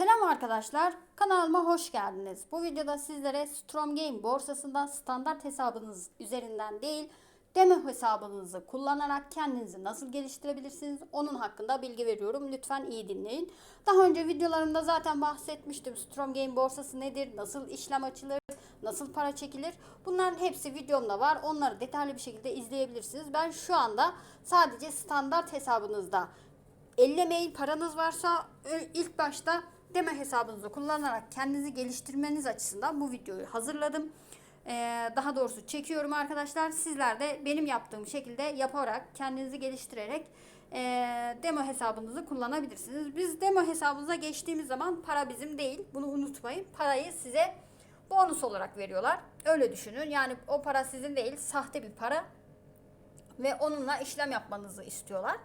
Selam arkadaşlar, kanalıma hoş geldiniz. Bu videoda sizlere Strom Game borsasında standart hesabınız üzerinden değil, demo hesabınızı kullanarak kendinizi nasıl geliştirebilirsiniz onun hakkında bilgi veriyorum. Lütfen iyi dinleyin. Daha önce videolarımda zaten bahsetmiştim. Strom Game borsası nedir, nasıl işlem açılır, nasıl para çekilir. Bunların hepsi videomda var. Onları detaylı bir şekilde izleyebilirsiniz. Ben şu anda sadece standart hesabınızda 50 mail paranız varsa ilk başta deme hesabınızı kullanarak kendinizi geliştirmeniz açısından bu videoyu hazırladım. Ee, daha doğrusu çekiyorum arkadaşlar. Sizler de benim yaptığım şekilde yaparak kendinizi geliştirerek e, demo hesabınızı kullanabilirsiniz. Biz demo hesabınıza geçtiğimiz zaman para bizim değil. Bunu unutmayın. Parayı size bonus olarak veriyorlar. Öyle düşünün. Yani o para sizin değil, sahte bir para ve onunla işlem yapmanızı istiyorlar.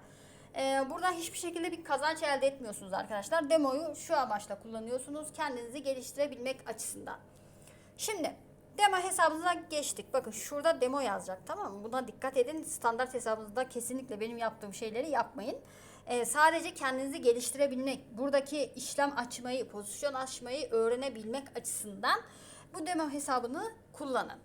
Ee, burada hiçbir şekilde bir kazanç elde etmiyorsunuz arkadaşlar. Demoyu şu amaçla kullanıyorsunuz. Kendinizi geliştirebilmek açısından. Şimdi demo hesabınıza geçtik. Bakın şurada demo yazacak tamam mı? Buna dikkat edin. Standart hesabınızda kesinlikle benim yaptığım şeyleri yapmayın. Ee, sadece kendinizi geliştirebilmek, buradaki işlem açmayı, pozisyon açmayı öğrenebilmek açısından bu demo hesabını kullanın.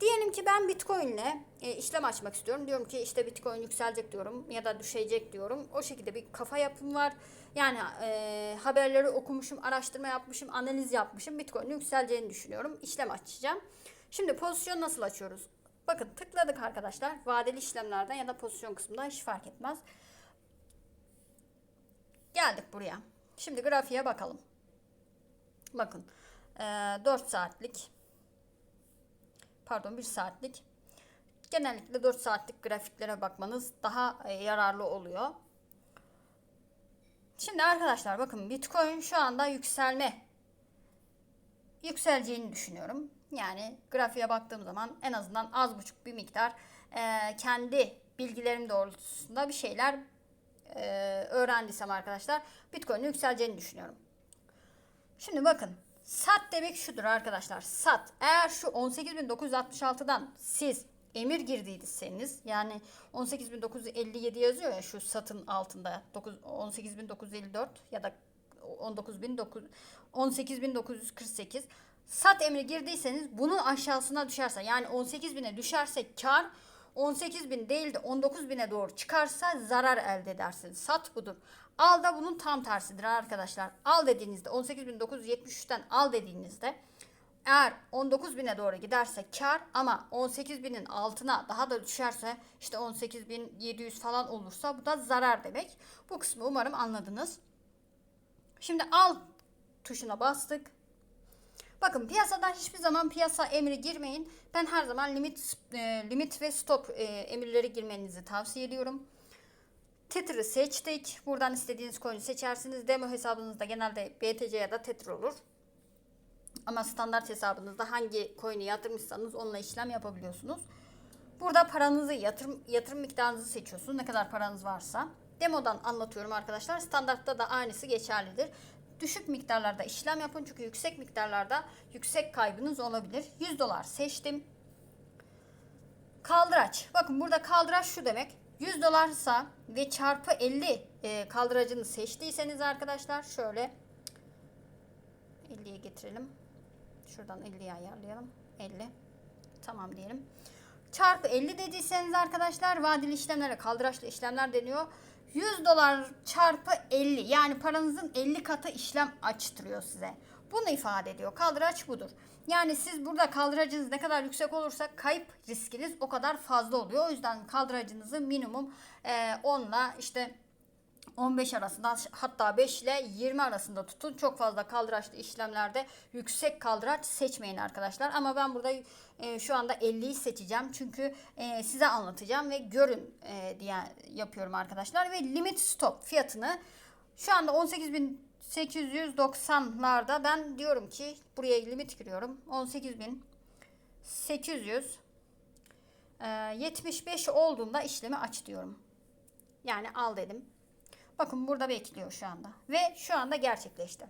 Diyelim ki ben Bitcoin ile e, işlem açmak istiyorum. Diyorum ki işte Bitcoin yükselecek diyorum ya da düşecek diyorum. O şekilde bir kafa yapım var. Yani e, haberleri okumuşum, araştırma yapmışım, analiz yapmışım. Bitcoin'in yükseleceğini düşünüyorum. İşlem açacağım. Şimdi pozisyon nasıl açıyoruz? Bakın tıkladık arkadaşlar. Vadeli işlemlerden ya da pozisyon kısmında hiç fark etmez. Geldik buraya. Şimdi grafiğe bakalım. Bakın e, 4 saatlik pardon 1 saatlik. Genellikle 4 saatlik grafiklere bakmanız daha e, yararlı oluyor. Şimdi arkadaşlar bakın Bitcoin şu anda yükselme yükseleceğini düşünüyorum. Yani grafiğe baktığım zaman en azından az buçuk bir miktar e, kendi bilgilerim doğrultusunda bir şeyler e, öğrendiysem arkadaşlar Bitcoin'in yükseleceğini düşünüyorum. Şimdi bakın sat demek şudur arkadaşlar. Sat. Eğer şu 18.966'dan siz emir girdiyseniz yani 18.957 yazıyor ya şu satın altında 9 18.954 ya da 19.900 18.948 sat emri girdiyseniz bunun aşağısına düşerse yani 18.000'e düşerse kar 18.000 değil de 19.000'e doğru çıkarsa zarar elde edersiniz. Sat budur. Al da bunun tam tersidir arkadaşlar. Al dediğinizde 18.973'ten al dediğinizde eğer 19.000'e doğru giderse kar ama 18.000'in altına daha da düşerse işte 18.700 falan olursa bu da zarar demek. Bu kısmı umarım anladınız. Şimdi al tuşuna bastık. Bakın piyasadan hiçbir zaman piyasa emri girmeyin. Ben her zaman limit e, limit ve stop e, emirleri girmenizi tavsiye ediyorum. Tether'ı seçtik. Buradan istediğiniz coin'i seçersiniz. Demo hesabınızda genelde BTC ya da Tether olur. Ama standart hesabınızda hangi coin'i yatırmışsanız onunla işlem yapabiliyorsunuz. Burada paranızı yatırım yatırım miktarınızı seçiyorsunuz. Ne kadar paranız varsa. Demodan anlatıyorum arkadaşlar. Standartta da aynısı geçerlidir. Düşük miktarlarda işlem yapın çünkü yüksek miktarlarda yüksek kaybınız olabilir. 100 dolar seçtim. Kaldıraç. Bakın burada kaldıraç şu demek. 100 dolarsa ve çarpı 50 e, kaldıracını seçtiyseniz arkadaşlar şöyle 50'ye getirelim. Şuradan 50'ye ayarlayalım. 50. Tamam diyelim. Çarpı 50 dediyseniz arkadaşlar vadeli işlemlere kaldıraçlı işlemler deniyor. 100 dolar çarpı 50 yani paranızın 50 katı işlem açtırıyor size. Bunu ifade ediyor. Kaldıraç budur. Yani siz burada kaldıracınız ne kadar yüksek olursa kayıp riskiniz o kadar fazla oluyor. O yüzden kaldıracınızı minimum e, 10 ile işte 15 arasında hatta 5 ile 20 arasında tutun. Çok fazla kaldıraçlı işlemlerde yüksek kaldıraç seçmeyin arkadaşlar. Ama ben burada e, şu anda 50'yi seçeceğim. Çünkü e, size anlatacağım ve görün e, diye yapıyorum arkadaşlar. Ve limit stop fiyatını şu anda 18.890'larda ben diyorum ki buraya limit giriyorum. 18.800 e, 75 olduğunda işlemi aç diyorum. Yani al dedim. Bakın burada bekliyor şu anda. Ve şu anda gerçekleşti.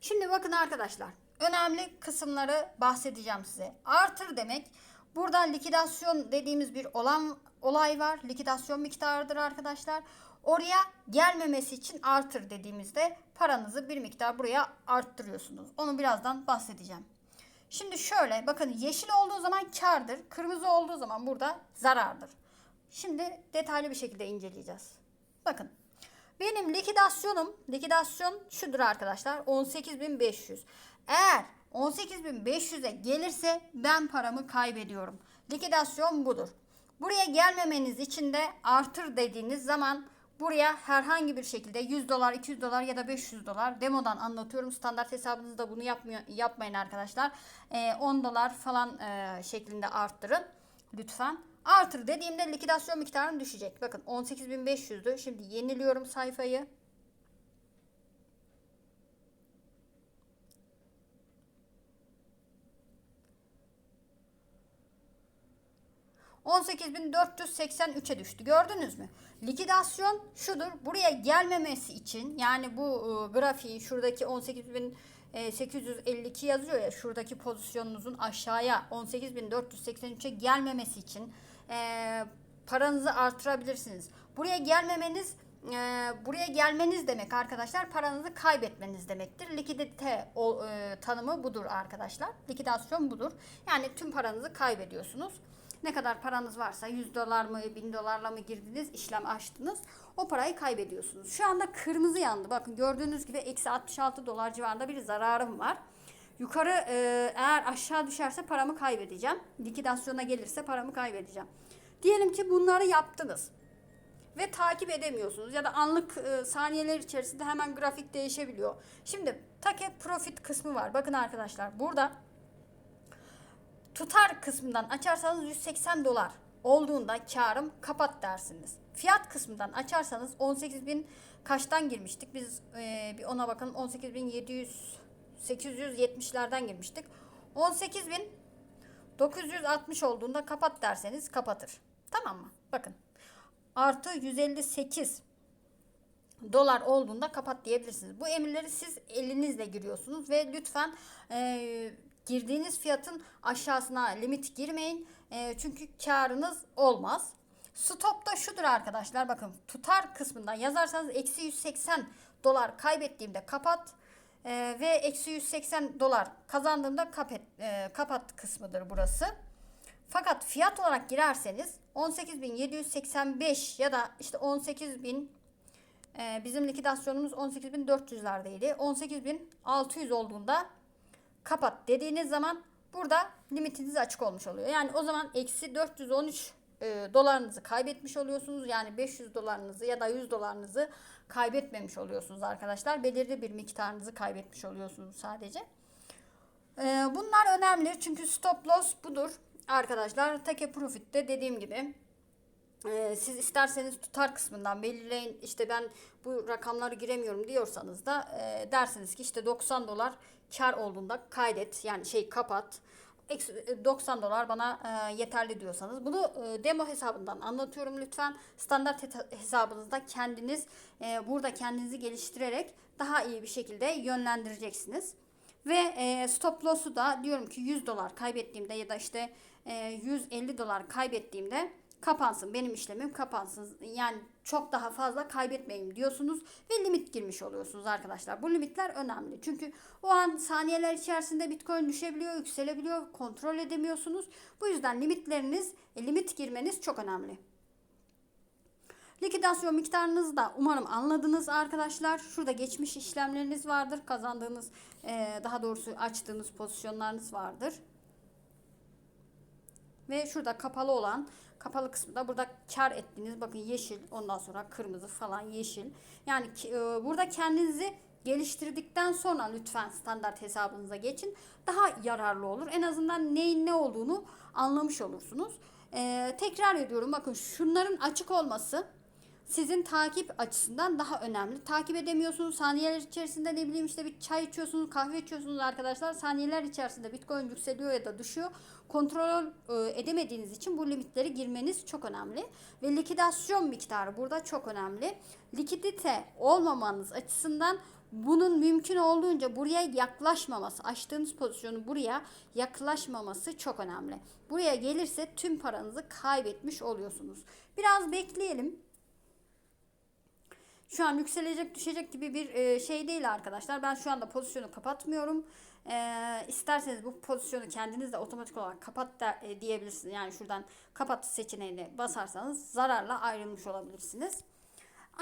Şimdi bakın arkadaşlar. Önemli kısımları bahsedeceğim size. Artır demek burada likidasyon dediğimiz bir olan olay var. Likidasyon miktarıdır arkadaşlar. Oraya gelmemesi için artır dediğimizde paranızı bir miktar buraya arttırıyorsunuz. Onu birazdan bahsedeceğim. Şimdi şöyle bakın yeşil olduğu zaman kardır. Kırmızı olduğu zaman burada zarardır. Şimdi detaylı bir şekilde inceleyeceğiz. Bakın benim likidasyonum, likidasyon şudur arkadaşlar 18.500. Eğer 18.500'e gelirse ben paramı kaybediyorum. Likidasyon budur. Buraya gelmemeniz için de artır dediğiniz zaman buraya herhangi bir şekilde 100 dolar, 200 dolar ya da 500 dolar demodan anlatıyorum. Standart hesabınızda bunu yapmıyor, yapmayın arkadaşlar. Ee, 10 dolar falan e, şeklinde arttırın lütfen. Artır dediğimde likidasyon miktarım düşecek. Bakın 18.500'dü. Şimdi yeniliyorum sayfayı. ...18.483'e düştü. Gördünüz mü? Likidasyon şudur. Buraya gelmemesi için... ...yani bu e, grafiği şuradaki 18.852 yazıyor ya... ...şuradaki pozisyonunuzun aşağıya 18.483'e gelmemesi için... E, ...paranızı artırabilirsiniz. Buraya gelmemeniz... E, ...buraya gelmeniz demek arkadaşlar... ...paranızı kaybetmeniz demektir. Likidite o, e, tanımı budur arkadaşlar. Likidasyon budur. Yani tüm paranızı kaybediyorsunuz. Ne kadar paranız varsa 100 dolar mı 1000 dolarla mı girdiniz işlem açtınız o parayı kaybediyorsunuz. Şu anda kırmızı yandı bakın gördüğünüz gibi eksi 66 dolar civarında bir zararım var. Yukarı e, eğer aşağı düşerse paramı kaybedeceğim. Likidasyona gelirse paramı kaybedeceğim. Diyelim ki bunları yaptınız ve takip edemiyorsunuz ya da anlık e, saniyeler içerisinde hemen grafik değişebiliyor. Şimdi take profit kısmı var. Bakın arkadaşlar burada tutar kısmından açarsanız 180 dolar olduğunda karım kapat dersiniz. Fiyat kısmından açarsanız 18.000 kaçtan girmiştik? Biz e, bir ona bakın 18.700 870'lerden girmiştik. 18.960 olduğunda kapat derseniz kapatır. Tamam mı? Bakın. Artı 158 dolar olduğunda kapat diyebilirsiniz. Bu emirleri siz elinizle giriyorsunuz ve lütfen e, girdiğiniz fiyatın aşağısına limit girmeyin. E, çünkü karınız olmaz. Stop da şudur arkadaşlar. Bakın tutar kısmından yazarsanız eksi 180 dolar kaybettiğimde kapat. E, ve eksi 180 dolar kazandığımda kapat, e, kapat kısmıdır burası. Fakat fiyat olarak girerseniz 18.785 ya da işte 18.000 e, bizim likidasyonumuz 18.400'lerdeydi. 18.600 olduğunda kapat dediğiniz zaman burada limitiniz açık olmuş oluyor. Yani o zaman eksi 413 e, dolarınızı kaybetmiş oluyorsunuz. Yani 500 dolarınızı ya da 100 dolarınızı kaybetmemiş oluyorsunuz arkadaşlar. Belirli bir miktarınızı kaybetmiş oluyorsunuz sadece. E, bunlar önemli çünkü stop loss budur arkadaşlar. Take profit'te dediğim gibi ee, siz isterseniz tutar kısmından belirleyin işte ben bu rakamları giremiyorum diyorsanız da e, dersiniz ki işte 90 dolar kar olduğunda kaydet yani şey kapat 90 dolar bana e, yeterli diyorsanız. Bunu e, demo hesabından anlatıyorum lütfen. Standart hesabınızda kendiniz e, burada kendinizi geliştirerek daha iyi bir şekilde yönlendireceksiniz. Ve e, stop loss'u da diyorum ki 100 dolar kaybettiğimde ya da işte e, 150 dolar kaybettiğimde kapansın benim işlemim kapansın yani çok daha fazla kaybetmeyeyim diyorsunuz ve limit girmiş oluyorsunuz arkadaşlar. Bu limitler önemli çünkü o an saniyeler içerisinde bitcoin düşebiliyor yükselebiliyor kontrol edemiyorsunuz. Bu yüzden limitleriniz e, limit girmeniz çok önemli. Likidasyon miktarınızı da umarım anladınız arkadaşlar. Şurada geçmiş işlemleriniz vardır. Kazandığınız e, daha doğrusu açtığınız pozisyonlarınız vardır. Ve şurada kapalı olan kapalı kısmında burada kar ettiğiniz bakın yeşil ondan sonra kırmızı falan yeşil. Yani e, burada kendinizi geliştirdikten sonra lütfen standart hesabınıza geçin. Daha yararlı olur. En azından neyin ne olduğunu anlamış olursunuz. Ee, tekrar ediyorum bakın şunların açık olması sizin takip açısından daha önemli. Takip edemiyorsunuz. Saniyeler içerisinde ne bileyim işte bir çay içiyorsunuz, kahve içiyorsunuz arkadaşlar. Saniyeler içerisinde Bitcoin yükseliyor ya da düşüyor. Kontrol e, edemediğiniz için bu limitleri girmeniz çok önemli. Ve likidasyon miktarı burada çok önemli. Likidite olmamanız açısından bunun mümkün olduğunca buraya yaklaşmaması, açtığınız pozisyonu buraya yaklaşmaması çok önemli. Buraya gelirse tüm paranızı kaybetmiş oluyorsunuz. Biraz bekleyelim. Şu an yükselecek düşecek gibi bir e, şey değil arkadaşlar. Ben şu anda pozisyonu kapatmıyorum. E, isterseniz bu pozisyonu kendiniz de otomatik olarak kapat da e, diyebilirsiniz. Yani şuradan kapat seçeneğine basarsanız zararla ayrılmış olabilirsiniz.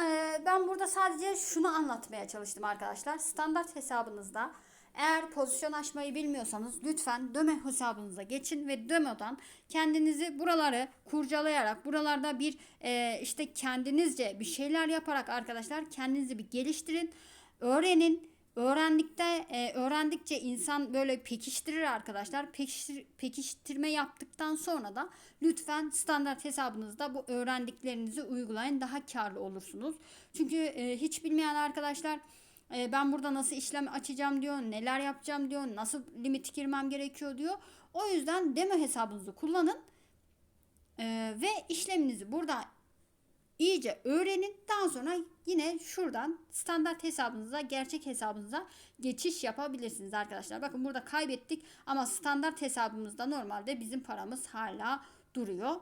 E, ben burada sadece şunu anlatmaya çalıştım arkadaşlar. Standart hesabınızda eğer pozisyon açmayı bilmiyorsanız lütfen döme hesabınıza geçin ve dömeden kendinizi buraları kurcalayarak buralarda bir e, işte kendinizce bir şeyler yaparak arkadaşlar kendinizi bir geliştirin. Öğrenin. Öğrendikte e, öğrendikçe insan böyle pekiştirir arkadaşlar. Pekiştir, pekiştirme yaptıktan sonra da lütfen standart hesabınızda bu öğrendiklerinizi uygulayın. Daha karlı olursunuz. Çünkü e, hiç bilmeyen arkadaşlar e, ben burada nasıl işlem açacağım diyor, neler yapacağım diyor, nasıl limit girmem gerekiyor diyor. O yüzden demo hesabınızı kullanın e, ve işleminizi burada iyice öğrenin. Daha sonra yine şuradan standart hesabınıza, gerçek hesabınıza geçiş yapabilirsiniz arkadaşlar. Bakın burada kaybettik ama standart hesabımızda normalde bizim paramız hala duruyor.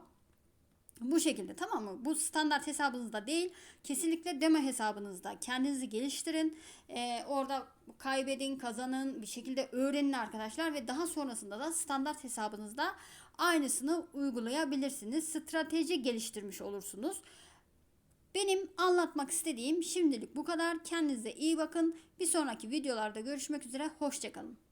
Bu şekilde tamam mı? Bu standart hesabınızda değil. Kesinlikle demo hesabınızda. Kendinizi geliştirin. Ee, orada kaybedin, kazanın. Bir şekilde öğrenin arkadaşlar. Ve daha sonrasında da standart hesabınızda aynısını uygulayabilirsiniz. Strateji geliştirmiş olursunuz. Benim anlatmak istediğim şimdilik bu kadar. Kendinize iyi bakın. Bir sonraki videolarda görüşmek üzere. Hoşçakalın.